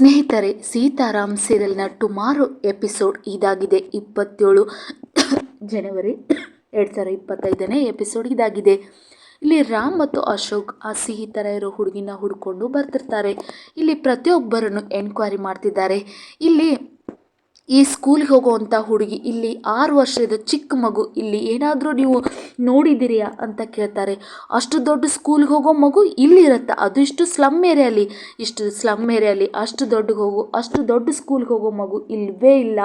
ಸ್ನೇಹಿತರೆ, Sitaram ಸೀರಿಯಲ್ನ tomorrow episode ಇದಾಗಿದೆ. ಇಪ್ಪತ್ತೇಳು ಜನವರಿ ಎರಡು ಸಾವಿರ ಇಪ್ಪತ್ತೈದನೇ ಎಪಿಸೋಡ್ ಇದಾಗಿದೆ. ಇಲ್ಲಿ ರಾಮ್ ಮತ್ತು ಅಶೋಕ್ ಆ ಸಿಹಿ ಥರ ಇರೋ ಹುಡುಗಿನ ಹುಡ್ಕೊಂಡು ಬರ್ತಿರ್ತಾರೆ. ಇಲ್ಲಿ ಪ್ರತಿಯೊಬ್ಬರನ್ನು ಎನ್ಕ್ವೈರಿ ಮಾಡ್ತಿದ್ದಾರೆ. ಇಲ್ಲಿ ಈ ಸ್ಕೂಲ್ಗೆ ಹೋಗುವಂಥ ಹುಡುಗಿ ಇಲ್ಲಿ ಆರು ವರ್ಷದ ಚಿಕ್ಕ ಮಗು. ಇಲ್ಲಿ ಏನಾದರೂ ನೀವು ನೋಡಿದ್ದೀರಿಯಾ ಅಂತ ಕೇಳ್ತಾರೆ. ಅಷ್ಟು ದೊಡ್ಡ ಸ್ಕೂಲ್ಗೆ ಹೋಗೋ ಮಗು ಇಲ್ಲಿ ಇರುತ್ತೆ. ಅದು ಇಷ್ಟು ಸ್ಲಮ್ ಏರಿಯಲ್ಲಿ ಇಷ್ಟು ಸ್ಲಮ್ ಏರಿಯಲ್ಲಿ ಅಷ್ಟು ದೊಡ್ಡ ಹೋಗು, ಅಷ್ಟು ದೊಡ್ಡ ಸ್ಕೂಲ್ಗೆ ಹೋಗೋ ಮಗು ಇಲ್ಲವೇ ಇಲ್ಲ.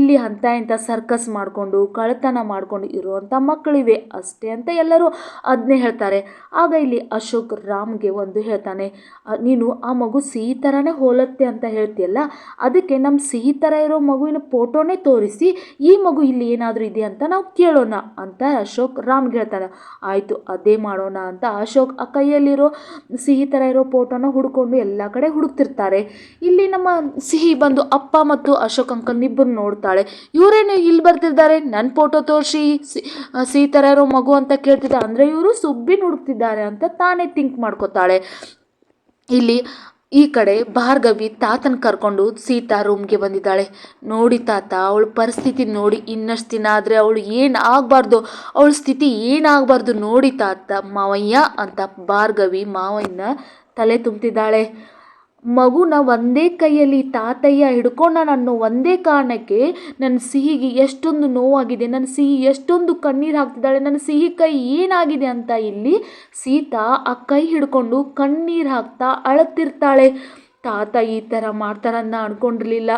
ಇಲ್ಲಿ ಅಂತ ಇಂಥ ಸರ್ಕಸ್ ಮಾಡಿಕೊಂಡು, ಕಳ್ಳತನ ಮಾಡಿಕೊಂಡು ಇರುವಂಥ ಮಕ್ಕಳಿವೆ. ಅಷ್ಟೇ ಅಂತ ಎಲ್ಲರೂ ಅದನ್ನೇ ಹೇಳ್ತಾರೆ. ಆಗ ಇಲ್ಲಿ ಅಶೋಕ್ ರಾಮ್ಗೆ ಒಂದು ಹೇಳ್ತಾನೆ ನೀನು ಆ ಮಗು ಸಿಹಿ ಥರನೇ ಹೋಲತ್ತೆ ಅಂತ ಹೇಳ್ತೀಯಲ್ಲ? ಅದಕ್ಕೆ ನಮ್ಮ ಸಿಹಿ ಥರ ಇರೋ ಮಗುವಿನ ಫೋಟೋನೇ ತೋರಿಸಿ, ಈ ಮಗು ಇಲ್ಲಿ ಏನಾದರೂ ಇದೆ ಅಂತ ನಾವು ಕೇಳೋಣ ಅಂತ ಅಶೋಕ್ ರಾಮ್ಗೆ ಹೇಳ್ತಾನೆ. ಆಯಿತು, ಅದೇ ಮಾಡೋಣ ಅಂತ ಅಶೋಕ್ ಆ ಕೈಯಲ್ಲಿರೋ ಸಿಹಿ ಥರ ಇರೋ ಫೋಟೋನ ಹುಡ್ಕೊಂಡು ಎಲ್ಲ ಕಡೆ ಹುಡುಕ್ತಿರ್ತಾರೆ. ಇಲ್ಲಿ ನಮ್ಮ ಸಿಹಿ ಬಂದು ಅಪ್ಪ ಮತ್ತು ಅಶೋಕ್ ಅಂಕಲ್ ಇಬ್ಬರು ನೋಡ್ತಾಳೆ. ಇವರೇನು ಇಲ್ಲಿ ಬರ್ತಿದ್ದಾರೆ? ನನ್ನ ಫೋಟೋ ತೋರಿಸಿ ಸಿಹಿ ಥರ ಇರೋ ಮಗು ಅಂತ ಕೇಳ್ತಿದ್ದ ಅಂದರೆ ಇವರು ಸುಬ್ಬಿನ ಹುಡುಕ್ತಿದ್ದಾರೆ ಅಂತ ತಾನೇ ಥಿಂಕ್ ಮಾಡ್ಕೋತಾಳೆ. ಇಲ್ಲಿ ಈ ಕಡೆ ಭಾರ್ಗವಿ ತಾತನ ಕರ್ಕೊಂಡು ಸೀತಾ ರೂಮ್ಗೆ ಬಂದಿದ್ದಾಳೆ. ನೋಡಿ ತಾತ, ಅವಳ ಪರಿಸ್ಥಿತಿ ನೋಡಿ, ಇನ್ನಷ್ಟು ದಿನ ಆದರೆ ಅವಳು ಏನು ಆಗಬಾರ್ದು, ಅವಳ ಸ್ಥಿತಿ ಏನಾಗಬಾರ್ದು ನೋಡಿ ತಾತ ಮಾವಯ್ಯ ಅಂತ ಭಾರ್ಗವಿ ಮಾವಯ್ಯನ ತಲೆ ತುಂಬ್ತಿದ್ದಾಳೆ. ಮಗುನ ಒಂದೇ ಕೈಯಲ್ಲಿ ತಾತಯ್ಯ ಹಿಡ್ಕೊಂಡ ನಾನು ಒಂದೇ ಕಾರಣಕ್ಕೆ ನನ್ನ ಸಿಹಿಗೆ ಎಷ್ಟೊಂದು ನೋವಾಗಿದೆ, ನನ್ನ ಸಿಹಿ ಎಷ್ಟೊಂದು ಕಣ್ಣೀರು ಹಾಕ್ತಿದ್ದಾಳೆ, ನನ್ನ ಸಿಹಿ ಕೈ ಏನಾಗಿದೆ ಅಂತ ಇಲ್ಲಿ ಸೀತಾ ಆ ಕೈ ಹಿಡ್ಕೊಂಡು ಕಣ್ಣೀರು ಹಾಕ್ತಾ ಅಳತಿರ್ತಾಳೆ ತಾತ ಈ ಥರ ಮಾಡ್ತಾರನ್ನ ಅನ್ಕೊಂಡಿರ್ಲಿಲ್ಲ.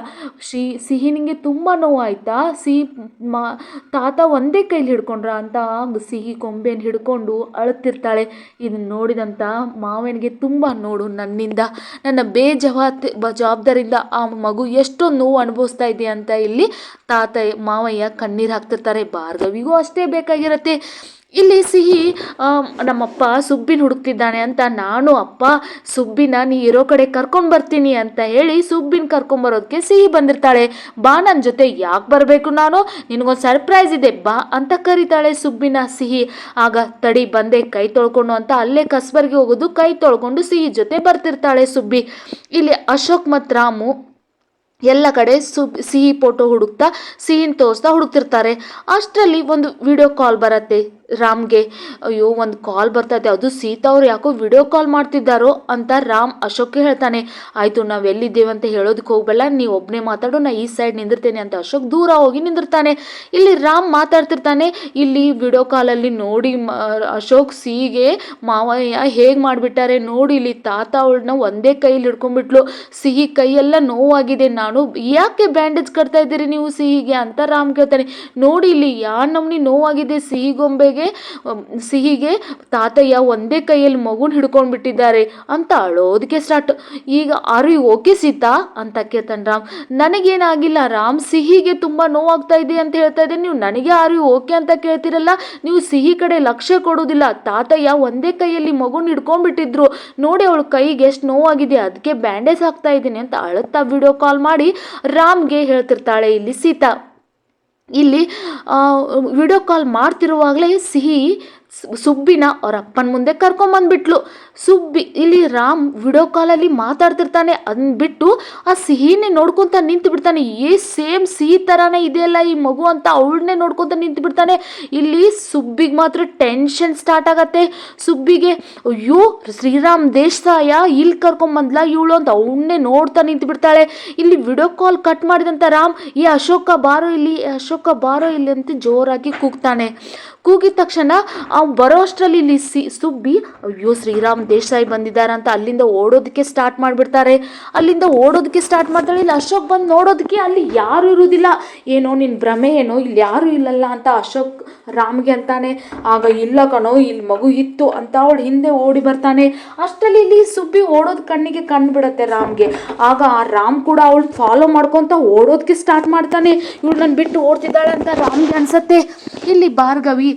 ಶ್ರೀ ಸಿಹಿ ನಿಂಗೆ ತುಂಬ ನೋವಾಯ್ತಾ? ಸಿಹಿ ಮಾ ತಾತ ಒಂದೇ ಕೈಲಿ ಹಿಡ್ಕೊಂಡ್ರ ಅಂತ ಸಿಹಿ ಕೊಂಬೆನ ಹಿಡ್ಕೊಂಡು ಅಳುತ್ತಿರ್ತಾಳೆ ಇದನ್ನ ನೋಡಿದಂಥ ಮಾವನಿಗೆ ತುಂಬ ನೋಡು ನನ್ನಿಂದ. ನನ್ನ ಬೇಜವಾತ್ ಬ ಜವಾಬ್ದಾರಿಯಿಂದ ಆ ಮಗು ಎಷ್ಟೊಂದು ನೋವು ಅನುಭವಿಸ್ತಾ ಇದೆ ಅಂತ ಇಲ್ಲಿ ತಾತ ಮಾವಯ್ಯ ಕಣ್ಣೀರು ಹಾಕ್ತಿರ್ತಾರೆ. ಭಾರ್ಗವಿಗೂ ಅಷ್ಟೇ ಬೇಕಾಗಿರತ್ತೆ. ಇಲ್ಲಿ ಸಿಹಿ ನಮ್ಮಪ್ಪ ಸುಬ್ಬಿನ ಹುಡುಕ್ತಿದ್ದಾನೆ ಅಂತ ನಾನು, ಅಪ್ಪ, ಸುಬ್ಬಿನ ನೀ ಇರೋ ಕಡೆ ಕರ್ಕೊಂಡು ಬರ್ತೀನಿ ಅಂತ ಹೇಳಿ ಸುಬ್ಬಿನ ಕರ್ಕೊಂಬರೋದಕ್ಕೆ ಸಿಹಿ ಬಂದಿರ್ತಾಳೆ. ಬಾ ನನ್ನ ಜೊತೆ, ಯಾಕೆ ಬರಬೇಕು ನಾನು? ನಿನಗೊಂದು ಸರ್ಪ್ರೈಸ್ ಇದೆ, ಬಾ ಅಂತ ಕರೀತಾಳೆ ಸುಬ್ಬಿನ ಸಿಹಿ. ಆಗ ತಡಿ ಬಂದೆ, ಕೈ ತೊಳ್ಕೊಂಡು ಅಂತ ಅಲ್ಲೇ ಕಸ್ಬರ್ಗೆ ಹೋಗೋದು, ಕೈ ತೊಳ್ಕೊಂಡು ಸಿಹಿ ಜೊತೆ ಬರ್ತಿರ್ತಾಳೆ ಸುಬ್ಬಿ. ಇಲ್ಲಿ ಅಶೋಕ್ ಮತ್ತು ರಾಮು ಎಲ್ಲ ಕಡೆ ಸು ಸಿಹಿ ಫೋಟೋ ಹುಡುಕ್ತಾ, ಸಿಹಿನ ತೋರಿಸ್ತಾ ಹುಡುಕ್ತಿರ್ತಾರೆ. ಅಷ್ಟರಲ್ಲಿ ಒಂದು ವಿಡಿಯೋ ಕಾಲ್ ಬರತ್ತೆ. ರಾಮ್ಗೆ, ಅಯ್ಯೋ, ಒಂದು ಕಾಲ್ ಬರ್ತೈತೆ. ಅದು ಸೀತಾ ಅವ್ರು ಯಾಕೋ ವಿಡಿಯೋ ಕಾಲ್ ಮಾಡ್ತಿದ್ದಾರೋ? ಅಂತ ರಾಮ್ ಅಶೋಕ್ಗೆ ಹೇಳ್ತಾನೆ. ಆಯಿತು, ನಾವು ಎಲ್ಲಿದ್ದೇವೆ ಅಂತ ಹೇಳೋದಕ್ಕೆ ಹೋಗಬಲ್ಲ ನೀವು ಒಬ್ಬನೇ ಮಾತಾಡು, ನಾ ಈ ಸೈಡ್ ನಿಂದಿರ್ತೇನೆ ಅಂತ ಅಶೋಕ್ ದೂರ ಹೋಗಿ ನಿಂದಿರ್ತಾನೆ. ಇಲ್ಲಿ ರಾಮ್ ಮಾತಾಡ್ತಿರ್ತಾನೆ. ಇಲ್ಲಿ ವಿಡಿಯೋ ಕಾಲಲ್ಲಿ ನೋಡಿ ಅಶೋಕ್ ಸಿಹಿಗೆ ಮಾವಯ್ಯ, ಹೇಗೆ ಮಾಡಿಬಿಟ್ಟಾರೆ? ನೋಡಿ, ಇಲ್ಲಿ ತಾತ ಅವಳನ್ನ ಒಂದೇ ಕೈಯಲ್ಲಿ ಹಿಡ್ಕೊಂಡ್ಬಿಟ್ಲು. ಸಿಹಿ ಕೈಯೆಲ್ಲ ನೋವಾಗಿದೆ. ನಾನು ಯಾಕೆ ಬ್ಯಾಂಡೇಜ್ ಕಟ್ತಾ ಇದ್ದೀರಿ ನೀವು ಸಿಹಿಗೆ? ಅಂತ ರಾಮ್ ಕೇಳ್ತಾನೆ. ನೋಡಿ, ಇಲ್ಲಿ ಯಾ ನಮ್ನಿ ನೋವಾಗಿದೆ? ಸಿಹಿ ಗೊಂಬೆಗೆ ಅಮ್, ಸಿಹಿಗೆ ತಾತಯ್ಯ ಒಂದೇ ಕೈಯಲ್ಲಿ ಮಗುನ ಹಿಡ್ಕೊಂಡು ಬಿಟ್ಟಿದ್ದಾರೆ ಅಂತ ಅಳೋದಕ್ಕೆ ಸ್ಟಾರ್ಟ್ ಈಗ ಅರಿ ಓಕೆ ಸೀತಾ? ಅಂತ ಕೇಳ್ತಾನೆ ರಾಮ್. ನನಗೇನಾಗಿಲ್ಲ ರಾಮ್ ಸಿಹಿಗೆ ತುಂಬ ನೋವಾಗ್ತಾ ಇದೆ ಅಂತ ಹೇಳ್ತಾ ಇದ್ದೆ ನೀವು ನನಗೆ ಅರಿ ಓಕೆ ಅಂತ ಕೇಳ್ತಿರಲ್ಲ ನೀವು ಸಿಹಿ ಕಡೆ ಲಕ್ಷ್ಯ ಕೊಡೋದಿಲ್ಲ ತಾತಯ್ಯ ಒಂದೇ ಕೈಯಲ್ಲಿ ಮಗುನ ಹಿಡ್ಕೊಂಡ್ಬಿಟ್ಟಿದ್ರು ನೋಡಿ ಅವಳ ಕೈಗೆ ಎಷ್ಟು ನೋವಾಗಿದೆ ಅದಕ್ಕೆ ಬ್ಯಾಂಡೇಜ್ ಹಾಕ್ತಾ ಇದ್ದೀನಿ ಅಂತ ಅಳುತ್ತಾ ವಿಡಿಯೋ ಕಾಲ್ ಮಾಡಿ ರಾಮ್ಗೆ ಹೇಳ್ತಿರ್ತಾಳೆ ಇಲ್ಲಿ ಸೀತಾ. ಇಲ್ಲಿ ವಿಡಿಯೋ ಕಾಲ್ ಮಾಡ್ತಿರುವಾಗಲೇ ಸಿಹಿ ಸುಬ್ಬಿನ ಅವ್ರ ಅಪ್ಪನ ಮುಂದೆ ಕರ್ಕೊಂಬಂದ್ಬಿಟ್ಲು ಸುಬ್ಬಿ ಇಲ್ಲಿ ರಾಮ್ ವಿಡಿಯೋ ಕಾಲಲ್ಲಿ ಮಾತಾಡ್ತಿರ್ತಾನೆ ಅಂದ್ಬಿಟ್ಟು ಬಿಟ್ಟು ಆ ಸಿಹಿನೇ ನೋಡ್ಕೊತ ನಿಂತು ಬಿಡ್ತಾನೆ ಏ, ಸೇಮ್ ಸಿಹಿ ಥರನೇ ಇದೆಯಲ್ಲ ಈ ಮಗು ಅಂತ ಅವಳನ್ನೇ ನೋಡ್ಕೊತ ನಿಂತು ಬಿಡ್ತಾನೆ ಇಲ್ಲಿ ಸುಬ್ಬಿಗೆ ಮಾತ್ರ ಟೆನ್ಷನ್ ಸ್ಟಾರ್ಟ್ ಆಗತ್ತೆ. ಸುಬ್ಬಿಗೆ, ಅಯ್ಯೋ, ಶ್ರೀರಾಮ್ ದೇಶಾಯ ಇಲ್ಲಿ ಕರ್ಕೊಂಬಂದ್ಲ ಇವಳು ಅಂತ ಅವಳನ್ನೇ ನೋಡ್ತಾ ನಿಂತು ಬಿಡ್ತಾಳೆ ಇಲ್ಲಿ ವಿಡಿಯೋ ಕಾಲ್ ಕಟ್ ಮಾಡಿದಂಥ ರಾಮ್, ಈ ಅಶೋಕ ಬಾರೋ ಇಲ್ಲಿ, ಅಶೋಕ ಬಾರೋ ಇಲ್ಲಿ ಅಂತ ಜೋರಾಗಿ ಕೂಗ್ತಾನೆ. ಕೂಗಿದ ತಕ್ಷಣ ಅವ್ನು ಬರೋ ಅಷ್ಟರಲ್ಲಿ ಇಲ್ಲಿ ಸಿ ಸುಬ್ಬಿ, ಅಯ್ಯೋ, ಶ್ರೀರಾಮ್ ದೇಸಾಯಿ ಬಂದಿದ್ದಾರೆ ಅಂತ ಅಲ್ಲಿಂದ ಓಡೋದಕ್ಕೆ ಸ್ಟಾರ್ಟ್ ಮಾಡಿಬಿಡ್ತಾರೆ. ಅಲ್ಲಿಂದ ಓಡೋದಕ್ಕೆ ಸ್ಟಾರ್ಟ್ ಮಾಡ್ತಾಳೆ. ಇಲ್ಲಿ, ಅಶೋಕ್ ಬಂದು ನೋಡೋದಕ್ಕೆ ಅಲ್ಲಿ ಯಾರು ಇರುವುದಿಲ್ಲ. ಏನೋ ನಿನ್ನ ಭ್ರಮೆ, ಏನೋ ಇಲ್ಲಿ ಯಾರು ಇಲ್ಲಲ್ಲ ಅಂತ ಅಶೋಕ್ ರಾಮ್ಗೆ ಅಂತಾನೆ. ಆಗ, ಇಲ್ಲ ಕಣೋ, ಇಲ್ಲಿ ಮಗು ಇತ್ತು ಅಂತ ಅವಳು ಹಿಂದೆ ಓಡಿ ಬರ್ತಾನೆ. ಅಷ್ಟರಲ್ಲಿ ಇಲ್ಲಿ ಸುಬ್ಬಿ ಓಡೋದು ಕಣ್ಣಿಗೆ ಕಣ್ಣು ಬಿಡುತ್ತೆ ರಾಮ್ಗೆ. ಆಗ ಆ ರಾಮ್ ಕೂಡ ಅವಳು ಫಾಲೋ ಮಾಡ್ಕೊತ ಓಡೋದಕ್ಕೆ ಸ್ಟಾರ್ಟ್ ಮಾಡ್ತಾನೆ. ಇವಳು ನನ್ನ ಬಿಟ್ಟು ಓಡ್ತಿದ್ದಾಳೆ ಅಂತ ರಾಮ್ಗೆ ಅನ್ಸತ್ತೆ. ಇಲ್ಲಿ ಭಾರ್ಗವಿ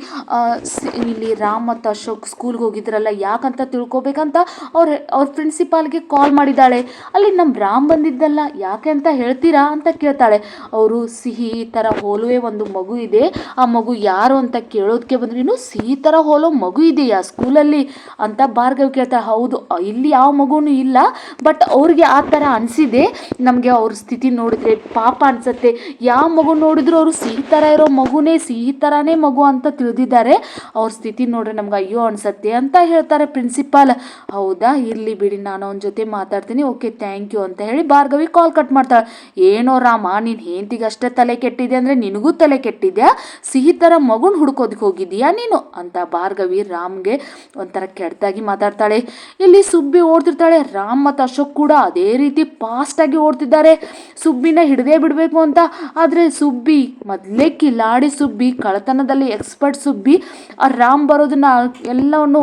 ಸಿ- ಇಲ್ಲಿ ರಾಮ್ ಮತ್ತು ಅಶೋಕ್ ಸ್ಕೂಲ್ಗೆ ಹೋಗಿದ್ರಲ್ಲ, ಯಾಕಂತ ತಿಳ್ಕೊಬೇಕಂತ ಅವ್ರ ಅವ್ರ ಪ್ರಿನ್ಸಿಪಾಲ್ಗೆ ಕಾಲ್ ಮಾಡಿದ್ದಾಳೆ. ಅಲ್ಲಿ ನಮ್ಮ ರಾಮ್ ಬಂದಿದ್ದಲ್ಲ, ಯಾಕೆ ಅಂತ ಹೇಳ್ತೀರಾ ಅಂತ ಕೇಳ್ತಾಳೆ. ಅವರು, ಸಿಹಿ ಥರ ಹೋಲುವೆ ಒಂದು ಮಗು ಇದೆ, ಆ ಮಗು ಯಾರು ಅಂತ ಕೇಳೋದಕ್ಕೆ ಬಂದ್ರೂ ಸಿಹಿ ಥರ ಹೋಲೋ ಮಗು ಇದೆಯಾ ಸ್ಕೂಲಲ್ಲಿ ಅಂತ ಭಾರ್ಗವ್ ಕೇಳ್ತಾಳೆ ಹೌದು ಇಲ್ಲಿ ಯಾವ ಮಗುನೂ ಇಲ್ಲ ಬಟ್ ಅವ್ರಿಗೆ ಆ ಥರ ಅನಿಸಿದೆ. ನಮಗೆ ಅವ್ರ ಸ್ಥಿತಿ ನೋಡಿದ್ರೆ ಪಾಪ ಅನ್ಸತ್ತೆ. ಯಾವ ಮಗು ನೋಡಿದ್ರು ಅವರು ಸಿಹಿ ಥರ ಇರೋ ಮಗುನೇ, ಸಿಹಿ ಥರನೇ ಮಗು ಅಂತ ತಿಳಿದಿದ್ದಾರೆ. ಅವ್ರ ಸ್ಥಿತಿ ನೋಡ್ರೆ ನಮ್ಗೆ ಅಯ್ಯೋ ಅನ್ಸತ್ತೆ ಅಂತ ಹೇಳ್ತಾರೆ ಪ್ರಿನ್ಸಿಪಾಲ್ ಹೌದಾ? ಇರಲಿ ಬಿಡಿ, ನಾನು ಅವನ ಜೊತೆ ಮಾತಾಡ್ತೀನಿ. ಓಕೆ ಥ್ಯಾಂಕ್ ಯು ಅಂತ ಹೇಳಿ ಭಾರ್ಗವಿ ಕಾಲ್ ಕಟ್ ಮಾಡ್ತಾಳೆ. ಏನೋ ರಾಮ, ನೀನು ಹೆಂಡ್ತಿಗೆ ಅಷ್ಟೇ ತಲೆ ಕೆಟ್ಟಿದೆ ಅಂದರೆ ನಿನಗೂ ತಲೆ ಕೆಟ್ಟಿದ್ಯಾ? ಸಿಹಿ ಥರ ಮಗುನ ಹುಡ್ಕೋದಕ್ಕೆ ಹೋಗಿದ್ದೀಯಾ ನೀನು? ಅಂತ ಭಾರ್ಗವಿ ರಾಮ್ಗೆ ಒಂಥರ ಕೆಡ್ತಾಗಿ ಮಾತಾಡ್ತಾಳೆ. ಇಲ್ಲಿ ಸುಬ್ಬಿ ಓಡ್ತಿರ್ತಾಳೆ. ರಾಮ್ ಮತ್ತು ಅಶೋಕ್ ಕೂಡ ಅದೇ ರೀತಿ ಫಾಸ್ಟಾಗಿ ಓಡ್ತಿದ್ದಾರೆ. ಸುಬ್ಬಿನ ಹಿಡದೇ ಬಿಡಬೇಕು ಅಂತ. ಆದರೆ ಸುಬ್ಬಿ, ಮೊದಲೇ ಕಿಲಾಡಿ ಸುಬ್ಬಿ ಕಳತನದಲ್ಲಿ ಎಕ್ಸ್ಪರ್ಟ್ ಸುಬ್ಬಿ ಆ ರಾಮ್ ಬರೋದನ್ನ ಎಲ್ಲವನ್ನು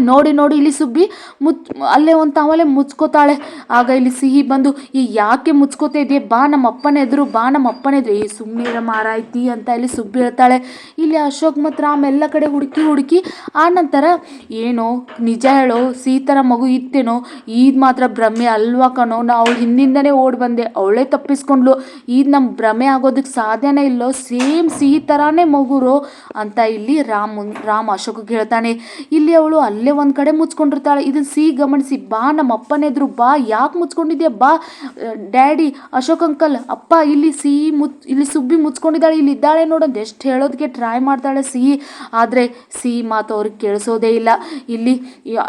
ನೋಡಿ ನೋಡಿ, ಇಲ್ಲಿ ಸುಬ್ಬಿ ಮುಚ್, ಅಲ್ಲೇ ಒಂದು ತಾವಲೆ ಮುಚ್ಕೋತಾಳೆ. ಆಗ ಇಲ್ಲಿ ಸಿಹಿ ಬಂದು, ಈ ಯಾಕೆ ಮುಚ್ಕೋತಾ ಇದೆಯಾ? ಬಾ ನಮ್ಮ ಅಪ್ಪನ ಎದುರು, ಬಾ ನಮ್ಮ ಅಪ್ಪನ ಎದುರು. ಈ ಸುಮ್ಮನೆ ಮಾರಾಯ್ತಿ ಅಂತ ಇಲ್ಲಿ ಸುಬ್ಬಿ ಹೇಳ್ತಾಳೆ. ಇಲ್ಲಿ ಅಶೋಕ್ ಮತ್ತು ರಾಮ್ ಎಲ್ಲ ಕಡೆ ಹುಡುಕಿ ಹುಡುಕಿ, ಆ ನಂತರ, ಏನೋ, ನಿಜ ಹೇಳೋ, ಸೀತರ ಮಗು ಇತ್ತೇನೋ? ಈದ್ ಮಾತ್ರ ಭ್ರಮೆ ಅಲ್ವಾ ಕಣೋ? ನಾ ಅವಳು ಹಿಂದಿಂದನೇ ಓಡಿ ಬಂದೆ, ಅವಳೇ ತಪ್ಪಿಸ್ಕೊಂಡ್ಲು ಈದ್ ನಮ್ಮ ಭ್ರಮೆ ಆಗೋದಕ್ಕೆ ಸಾಧ್ಯನೇ ಇಲ್ಲೋ? ಸೇಮ್ ಸಿಹಿ ಥರಾನೇ ಮಗುರು? ಅಂತ ಇಲ್ಲಿ ರಾಮ್ ರಾಮ್ ಅಶೋಕ್ಗೆ ಹೇಳ್ತಾನೆ. ಇಲ್ಲಿ ಅವಳು ಅಲ್ಲೇ ಒಂದು ಕಡೆ ಮುಚ್ಕೊಂಡಿರ್ತಾಳೆ. ಇದನ್ನ ಸಿ ಗಮನಿಸಿ, ಬಾ ನಮ್ಮ ಅಪ್ಪನ ಎದುರು ಬಾ, ಯಾಕೆ ಮುಚ್ಕೊಂಡಿದ್ಯಾ? ಬಾ, ಡ್ಯಾಡಿ ಅಶೋಕ್ ಅಂಕಲ್, ಅಪ್ಪ ಇಲ್ಲಿ ಸಿ ಮುಚ್, ಇಲ್ಲಿ ಸುಬ್ಬಿ ಮುಚ್ಕೊಂಡಿದ್ದಾಳೆ, ಇಲ್ಲಿ ಇದ್ದಾಳೆ ನೋಡೋದು ಎಷ್ಟು ಹೇಳೋದಕ್ಕೆ ಟ್ರೈ ಮಾಡ್ತಾಳೆ ಸಿ. ಆದರೆ ಸಿ ಮಾತು ಅವ್ರಿಗೆ ಕೇಳಿಸೋದೇ ಇಲ್ಲ. ಇಲ್ಲಿ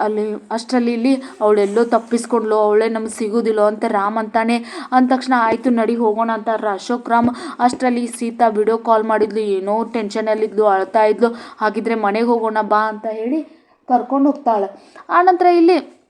ಅಲ್ಲಿ, ಅಷ್ಟರಲ್ಲಿ ಇಲ್ಲಿ ಅವಳೆಲ್ಲೋ ತಪ್ಪಿಸ್ಕೊಂಡ್ಲು, ಅವಳೇ ನಮ್ಗೆ ಸಿಗೋದಿಲ್ಲೋ ಅಂತ ರಾಮ್ ಅಂತಾನೆ. ಅಂದ ತಕ್ಷಣ ಆಯಿತು, ನಡಿ ಹೋಗೋಣ ಅಂತ ಅಶೋಕ್, ರಾಮ್ ಅಷ್ಟರಲ್ಲಿ ಸೀತಾ ವಿಡಿಯೋ ಕಾಲ್ ಮಾಡಿದ್ಲು, ಏನೋ ಟೆನ್ಷನಲ್ಲಿದ್ಲು ಅಳ್ತಾ ಇದ್ಲು. ಹಾಗಿದ್ರೆ ಮನೆಗೆ ಹೋಗೋಣ ಬಾ ಅಂತ ಹೇಳಿ ಕರ್ಕೊಂಡು ಹೋಗ್ತಾಳೆ. ಆನಂತರ ಇಲ್ಲಿ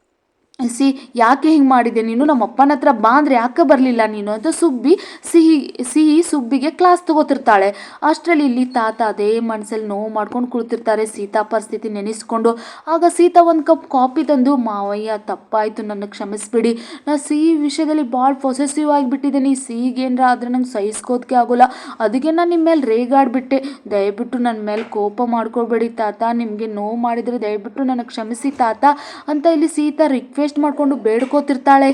ಸಿ ಯಾಕೆ ಹಿಂಗೆ ಮಾಡಿದೆ ನೀನು? ನಮ್ಮ ಅಪ್ಪನ ಹತ್ರ ಬಾ ಯಾಕೆ ಬರಲಿಲ್ಲ ನೀನು ಅಂತ ಸುಬ್ಬಿ ಸಿಹಿ ಸಿಹಿ ಸುಬ್ಬಿಗೆ ಕ್ಲಾಸ್ ತಗೋತಿರ್ತಾಳೆ. ಅಷ್ಟರಲ್ಲಿ ಇಲ್ಲಿ ತಾತ ಅದೇ ಮನಸ್ಸಲ್ಲಿ ನೋವು ಮಾಡ್ಕೊಂಡು ಕುಳಿತಿರ್ತಾರೆ. ಸೀತಾ ಪರಿಸ್ಥಿತಿ ನೆನೆಸ್ಕೊಂಡು. ಆಗ ಸೀತಾ ಒಂದು ಕಪ್ ಕಾಫಿ ತಂದು, ಮಾವಯ್ಯ, ತಪ್ಪಾಯಿತು, ನನ್ನ ಕ್ಷಮಿಸ್ಬಿಡಿ. ನಾ ಸಿಹಿ ವಿಷಯದಲ್ಲಿ ಭಾಳ ಪೊಸೆಸಿವ್ ಆಗಿಬಿಟ್ಟಿದ್ದೀನಿ. ಸಿಹಿಗೆ ಏನಾರ ಆದರೆ ನಂಗೆ ಸಹಿಸ್ಕೋದಕ್ಕೆ ಆಗೋಲ್ಲ. ಅದಕ್ಕೆ ನಾನು ನಿಮ್ಮ ಮೇಲೆ ರೇಗಾಡ್ಬಿಟ್ಟೆ. ದಯವಿಟ್ಟು ನನ್ನ ಮೇಲೆ ಕೋಪ ಮಾಡ್ಕೋಬೇಡಿ ತಾತ. ನಿಮಗೆ ನೋವು ಮಾಡಿದರೆ ದಯವಿಟ್ಟು ನನಗೆ ಕ್ಷಮಿಸಿ ತಾತ. ಅಂತ ಇಲ್ಲಿ ಸೀತಾ ರಿಕ್ವೆಸ್ಟ್ ಮಾಡಿಕೊಂಡು ಬೇಡ್ಕೋತಿರ್ತಾಳೆ.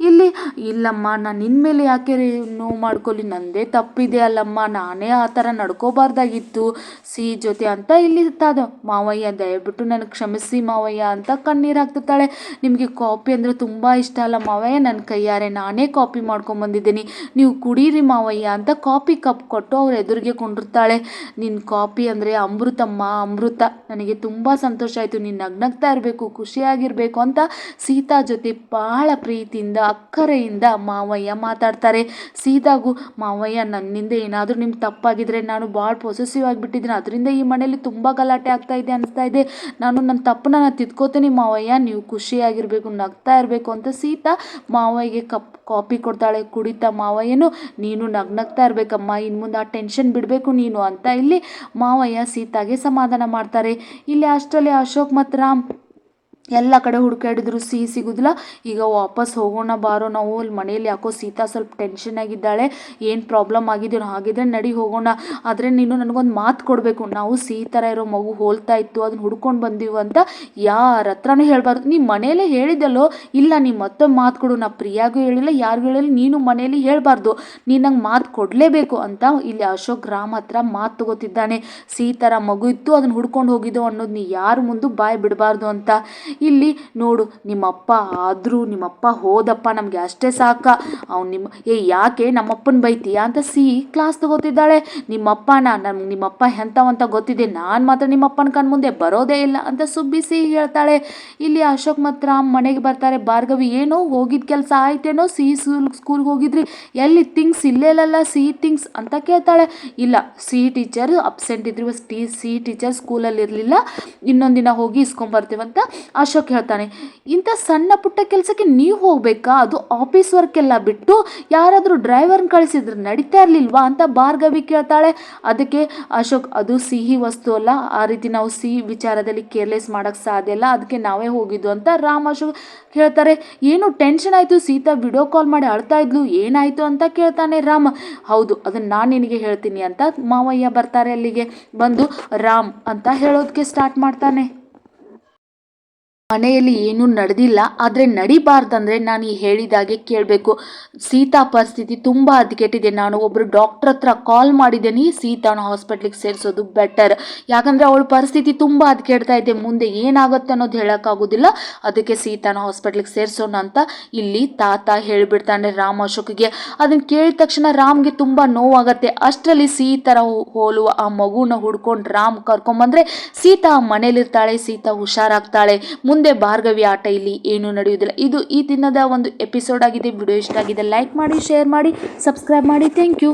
ಇಲ್ಲಿ, ಇಲ್ಲಮ್ಮ, ನಾನು ನಿನ್ನ ಮೇಲೆ ಯಾಕೆ ನೋವು ಮಾಡ್ಕೊಳ್ಳಿ ನನ್ನದೇ ತಪ್ಪಿದೆ ಅಲ್ಲಮ್ಮ, ನಾನೇ ಆ ಥರ ನಡ್ಕೋಬಾರ್ದಾಗಿತ್ತು. ಸಿಹಿ ಜೊತೆ ಅಂತ ಇಲ್ಲಿ ತಾದ ಮಾವಯ್ಯ, ದಯವಿಟ್ಟು ನನಗೆ ಕ್ಷಮಿಸಿ ಮಾವಯ್ಯ ಅಂತ ಕಣ್ಣೀರು ಹಾಕ್ತಿರ್ತಾಳೆ. ನಿಮಗೆ ಕಾಪಿ ಅಂದರೆ ತುಂಬ ಇಷ್ಟ ಅಲ್ಲ ಮಾವಯ್ಯ? ನನ್ನ ಕೈಯಾರೆ ನಾನೇ ಕಾಪಿ ಮಾಡ್ಕೊಂಬಂದಿದ್ದೀನಿ ನೀವು ಕುಡೀರಿ ಮಾವಯ್ಯ ಅಂತ ಕಾಪಿ ಕಪ್ ಕೊಟ್ಟು ಅವ್ರು ಎದುರಿಗೆ ಕೊಂಡಿರ್ತಾಳೆ. ನಿನ್ನ ಕಾಪಿ ಅಂದರೆ ಅಮೃತಮ್ಮ, ಅಮೃತ. ನನಗೆ ತುಂಬ ಸಂತೋಷ ಆಯಿತು. ನೀನು ನಗ್ನಗ್ತಾ ಇರಬೇಕು, ಖುಷಿಯಾಗಿರಬೇಕು ಅಂತ ಸೀತಾ ಜೊತೆ ಬಹಳ ಪ್ರೀತಿಯಿಂದ ಅಕ್ಕರೆಯಿಂದ ಮಾವಯ್ಯ ಮಾತಾಡ್ತಾರೆ. ಸೀದಾಗು ಮಾವಯ್ಯ, ನನ್ನಿಂದ ಏನಾದರೂ ನಿಮ್ಗೆ ತಪ್ಪಾಗಿದ್ರೆ ನಾನು ಭಾಳ ಪೊಸೆಸಿವ್ ಆಗಿಬಿಟ್ಟಿದ್ದೀನಿ. ಅದರಿಂದ ಈ ಮನೇಲಿ ತುಂಬ ಗಲಾಟೆ ಆಗ್ತಾ ಇದೆ, ಅನಿಸ್ತಾ ಇದೆ. ನಾನು ನನ್ನ ತಪ್ಪನ್ನ ನಾನು ತಿದ್ಕೋತೀನಿ ಮಾವಯ್ಯ, ನೀವು ಖುಷಿಯಾಗಿರಬೇಕು, ನಗ್ತಾ ಇರಬೇಕು ಅಂತ ಸೀತಾ ಮಾವಯ್ಯಗೆ ಕಪ್, ಕಾಪಿ ಕೊಡ್ತಾಳೆ. ಕುಡಿತಾ, ಮಾವಯ್ಯನು, ನೀನು ನಗ್ನಗ್ತಾ ಇರಬೇಕಮ್ಮ ಇನ್ನು ಮುಂದೆ ಆ ಟೆನ್ಷನ್ ಬಿಡಬೇಕು ನೀನು ಅಂತ ಇಲ್ಲಿ ಮಾವಯ್ಯ ಸೀತಾಗೆ ಸಮಾಧಾನ ಮಾಡ್ತಾರೆ. ಇಲ್ಲಿ ಅಷ್ಟರಲ್ಲಿ ಅಶೋಕ್ ಮತ್ತು ರಾಮ್ ಎಲ್ಲ ಕಡೆ ಹುಡುಕಾಡಿದ್ರು ಸಿಹಿ ಸಿಗೋದಿಲ್ಲ. ಈಗ ವಾಪಸ್ ಹೋಗೋಣ, ಬಾರೋ ನಾವು. ಇಲ್ಲಿ ಮನೆಯಲ್ಲಿ ಯಾಕೋ ಸೀತಾ ಸ್ವಲ್ಪ ಟೆನ್ಷನ್ ಆಗಿದ್ದಾಳೆ. ಏನು ಪ್ರಾಬ್ಲಮ್ ಆಗಿದೆಯೋ ಹಾಗಿದ್ರೆ ನಡಿ ಹೋಗೋಣ. ಆದರೆ ನೀನು ನನಗೊಂದು ಮಾತು ಕೊಡಬೇಕು. ನಾವು ಸಿಹಿ ಥರ ಇರೋ ಮಗು ಹೋಲ್ತಾ ಇತ್ತು, ಅದನ್ನ ಹುಡ್ಕೊಂಡು ಬಂದೀವಿ ಅಂತ ಯಾರ ಹತ್ರನೂ ಹೇಳಬಾರ್ದು. ನೀ ಮನೇಲೇ ಹೇಳಿದಲ್ಲೋ ಇಲ್ಲ ನೀ ಮತ್ತೊಮ್ಮೆ ಮಾತು ಕೊಡು. ನಾ ಪ್ರಿಯಾಗೂ ಹೇಳಿಲ್ಲ, ಯಾರಿಗೂ ಹೇಳಿಲ್ಲ. ನೀನು ಮನೇಲಿ ಹೇಳಬಾರ್ದು. ನೀನು ನಂಗೆ ಮಾತು ಕೊಡಲೇಬೇಕು ಅಂತ ಇಲ್ಲಿ ಅಶೋಕ್ ರಾಮ್ ಹತ್ರ ಮಾತು ತಗೋತಿದ್ದಾನೆ. ಸಿಹಿ ಥರ ಮಗು ಇತ್ತು, ಅದನ್ನ ಹುಡ್ಕೊಂಡು ಹೋಗಿದ್ದು ಅನ್ನೋದು ನೀ ಯಾರ ಮುಂದೆ ಬಾಯಿ ಬಿಡಬಾರ್ದು ಅಂತ. ಇಲ್ಲಿ ನೋಡು, ನಿಮ್ಮಪ್ಪ ಆದರೂ, ನಿಮ್ಮಪ್ಪ ಹೋದಪ್ಪ ನಮಗೆ ಅಷ್ಟೇ ಸಾಕ. ಅವ್ನು ನಿಮ್ಮ ಏ, ಯಾಕೆ ನಮ್ಮಪ್ಪನ ಬೈತೀಯಾ ಅಂತ ಸಿ ಕ್ಲಾಸ್ ತಗೋತಿದ್ದಾಳೆ. ನಿಮ್ಮಪ್ಪನ ನಮ್ಗೆ ನಿಮ್ಮಪ್ಪ ಎಂಥವಂತ ಗೊತ್ತಿದೆ. ನಾನು ಮಾತ್ರ ನಿಮ್ಮಪ್ಪನ ಕಣ್ ಮುಂದೆ ಬರೋದೇ ಇಲ್ಲ ಅಂತ ಸುಬ್ಬಿ ಸಿ ಹೇಳ್ತಾಳೆ. ಇಲ್ಲಿ ಅಶೋಕ್ ಮತ್ತು ರಾಮ್ ಮನೆಗೆ ಬರ್ತಾರೆ. ಭಾರ್ಗವಿ, ಏನೋ ಹೋಗಿದ್ದ ಕೆಲಸ ಆಯ್ತೇನೋ? ಸಿ ಸ್ಕೂಲ್, ಸ್ಕೂಲ್ಗೆ ಹೋಗಿದ್ರಿ. ಎಲ್ಲಿ ಥಿಂಗ್ಸ್ ಇಲ್ಲೇ ಇಲ್ಲಲ್ಲ? ಸಿ ಥಿಂಗ್ಸ್ ಅಂತ ಕೇಳ್ತಾಳೆ. ಇಲ್ಲ, ಸಿ ಟೀಚರ್ ಅಬ್ಸೆಂಟ್ ಇದ್ರು. ಟಿ, ಸಿ ಟೀಚರ್ ಸ್ಕೂಲಲ್ಲಿ ಇರಲಿಲ್ಲ. ಇನ್ನೊಂದಿನ ದಿನ ಹೋಗಿ ಇಸ್ಕೊಂಬರ್ತೀವಂತ ಅಶೋಕ್ ಹೇಳ್ತಾನೆ ಇಂಥ ಸಣ್ಣ ಪುಟ್ಟ ಕೆಲಸಕ್ಕೆ ನೀವು ಹೋಗಬೇಕಾ? ಅದು ಆಫೀಸ್ ವರ್ಕ್ ಎಲ್ಲ ಬಿಟ್ಟು ಯಾರಾದರೂ ಡ್ರೈವರ್ನ ಕಳಿಸಿದ್ರೆ ನಡೀತಾ ಇರಲಿಲ್ವಾ ಅಂತ ಭಾರ್ಗವಿ ಕೇಳ್ತಾಳೆ. ಅದಕ್ಕೆ ಅಶೋಕ್, ಅದು ಸಿಹಿ ವಸ್ತು ಅಲ್ಲ, ಆ ರೀತಿ ನಾವು ಸಿಹಿ ವಿಚಾರದಲ್ಲಿ ಕೇರ್ಲೆಸ್ ಮಾಡೋಕ್ಕೆ ಸಾಧ್ಯ ಇಲ್ಲ, ಅದಕ್ಕೆ ನಾವೇ ಹೋಗಿದ್ದು ಅಂತ ರಾಮ್ ಅಶೋಕ್ ಹೇಳ್ತಾರೆ. ಏನು ಟೆನ್ಷನ್ ಆಯಿತು? ಸೀತಾ ವಿಡಿಯೋ ಕಾಲ್ ಮಾಡಿ ಅಳ್ತಾ ಇದ್ಲು, ಏನಾಯಿತು ಅಂತ ಕೇಳ್ತಾನೆ ರಾಮ್. ಹೌದು, ಅದನ್ನು ನಾನು ನಿನಗೆ ಹೇಳ್ತೀನಿ ಅಂತ ಮಾವಯ್ಯ ಬರ್ತಾರೆ ಅಲ್ಲಿಗೆ. ಬಂದು ರಾಮ್ ಅಂತ ಹೇಳೋದಕ್ಕೆ ಸ್ಟಾರ್ಟ್ ಮಾಡ್ತಾನೆ. ಮನೆಯಲ್ಲಿ ಏನೂ ನಡೆದಿಲ್ಲ, ಆದರೆ ನಡಿಬಾರ್ದಂದ್ರೆ ನಾನು ಈ ಹೇಳಿದಾಗೆ ಕೇಳಬೇಕು. ಸೀತಾ ಪರಿಸ್ಥಿತಿ ತುಂಬ ಹದಗೆಟ್ಟಿದೆ ನಾನು ಒಬ್ಬರು ಡಾಕ್ಟ್ರ್ ಹತ್ರ ಕಾಲ್ ಮಾಡಿದ್ದೀನಿ, ಸೀತಾನ ಹಾಸ್ಪಿಟ್ಲಿಗೆ ಸೇರಿಸೋದು ಬೆಟರ್ ಯಾಕಂದರೆ ಅವಳ ಪರಿಸ್ಥಿತಿ ತುಂಬ ಹದಗೆಡ್ತಾ ಇದೆ. ಮುಂದೆ ಏನಾಗುತ್ತೆ ಅನ್ನೋದು ಹೇಳೋಕ್ಕಾಗೋದಿಲ್ಲ. ಅದಕ್ಕೆ ಸೀತಾನ ಹಾಸ್ಪಿಟ್ಲಿಗೆ ಸೇರಿಸೋಣ ಅಂತ ಇಲ್ಲಿ ತಾತ ಹೇಳಿಬಿಡ್ತಾನೆ ರಾಮ್ ಅಶೋಕ್ಗೆ. ಅದನ್ನು ಕೇಳಿದ ತಕ್ಷಣ ರಾಮ್ಗೆ ತುಂಬ ನೋವಾಗುತ್ತೆ. ಅಷ್ಟರಲ್ಲಿ ಸೀತರ ಹೋಲುವ ಆ ಮಗುನ ಹುಡ್ಕೊಂಡು ರಾಮ್ ಕರ್ಕೊಂಬಂದರೆ ಸೀತಾ ಮನೇಲಿರ್ತಾಳೆ, ಸೀತಾ ಹುಷಾರಾಗ್ತಾಳೆ. ಮುಂದೆ ಭಾರ್ಗವಿ ಆಟ ಇಲ್ಲಿ ಏನೂ ನಡೆಯುವುದಿಲ್ಲ. ಇದು ಈ ದಿನದ ಒಂದು ಎಪಿಸೋಡ್ ಆಗಿದೆ. ವಿಡಿಯೋ ಇಷ್ಟ ಆಗಿದೆ ಲೈಕ್ ಮಾಡಿ ಶೇರ್ ಮಾಡಿ ಸಬ್ಸ್ಕ್ರೈಬ್ ಮಾಡಿ. Thank you